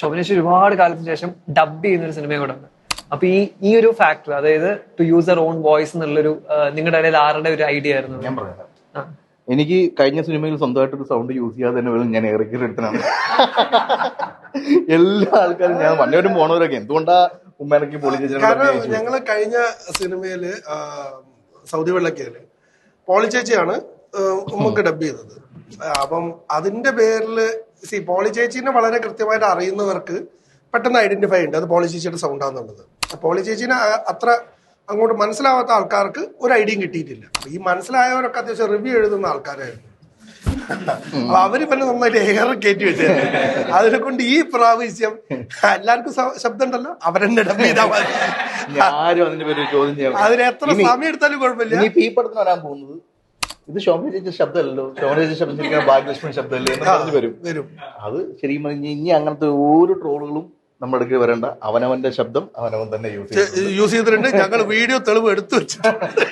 ശോഭനേഷ് ഒരുപാട് കാലത്തിന് ശേഷം ഡബ് ചെയ്യുന്ന ഒരു സിനിമയും കൂടെ ഉണ്ട്. അപ്പൊ ഈ ഈ ഒരു ഫാക്ടർ അതായത് ടു യൂസ് ഓൺ വോയിസ് എന്നുള്ളൊരു നിങ്ങളുടെ ഇടയിൽ ആരുടെ ഒരു ഐഡിയ ആയിരുന്നു? ഞാൻ പറയാം. എനിക്ക് കഴിഞ്ഞ സിനിമയിൽ സ്വന്തമായിട്ടൊരു സൗണ്ട് യൂസ് ചെയ്യാതെ തന്നെ പോലും ഞാൻ ഇറക്കി എടുത്തനാണ് എല്ലാ ആൾക്കാരും ഞാൻ വണ്ടിയോട്ടും പോണവരൊക്കെ എന്തുകൊണ്ടാ ഉമ്മനക്ക് പൊളിച്ചു കാരണം ഞങ്ങൾ കഴിഞ്ഞ സിനിമയിൽ സൗദി വെള്ളക്കേൽ പോളിച്ചേച്ചിയാണ് ഉമ്മക്ക് ഡബ് ചെയ്തത്. അപ്പം അതിന്റെ പേരിൽ സി പോളി ചേച്ചീനെ വളരെ കൃത്യമായിട്ട് അറിയുന്നവർക്ക് പെട്ടെന്ന് ഐഡന്റിഫൈ ഉണ്ട്. അത് പോളി ചേച്ചിയുടെ സൗണ്ടാന്നുള്ളത്. പോളി ചേച്ചീനെ അത്ര അങ്ങോട്ട് മനസ്സിലാവാത്ത ആൾക്കാർക്ക് ഒരു ഐഡിയയും കിട്ടിയിട്ടില്ല. ഈ മനസ്സിലായവരൊക്കെ അത്യാവശ്യം റിവ്യൂ എഴുതുന്ന ആൾക്കാരായിരുന്നു. അപ്പൊ അവർ പിന്നെ നന്നായിട്ട് എയർ കയറ്റി വെച്ചു. അതിനെ കൊണ്ട് ഈ പ്രാവശ്യം എല്ലാവർക്കും ശബ്ദം ഉണ്ടല്ലോ അവരെന്നെ ഡബ് ചെയ്താൽ മതി. അതിന് എത്ര സമയം എടുത്താലും കുഴപ്പമില്ല. ഈ പടത്തിന് വരാൻ പോകുന്നത് ഇത് ശോഭന ചേച്ചി ശബ്ദമല്ലല്ലോ. ശോഭന ചേച്ചി ശബ്ദം ശരിക്കും ഭാഗ്യലക്ഷ്മി ശബ്ദമല്ലേ എന്ന് പറഞ്ഞു വരും. വരും. അത് ശരിക്കും പറഞ്ഞു ഇനി അങ്ങനത്തെ ഓരോ ട്രോളുകളും നമ്മുടെ അടുക്കൽ വരേണ്ട. അവനവന്റെ ശബ്ദം അവനവൻ തന്നെ യൂസ് യൂസ് ചെയ്തിട്ടുണ്ട്. ഞങ്ങൾ വീഡിയോ തെളിവ് എടുത്തു വെച്ചിട്ടുണ്ട്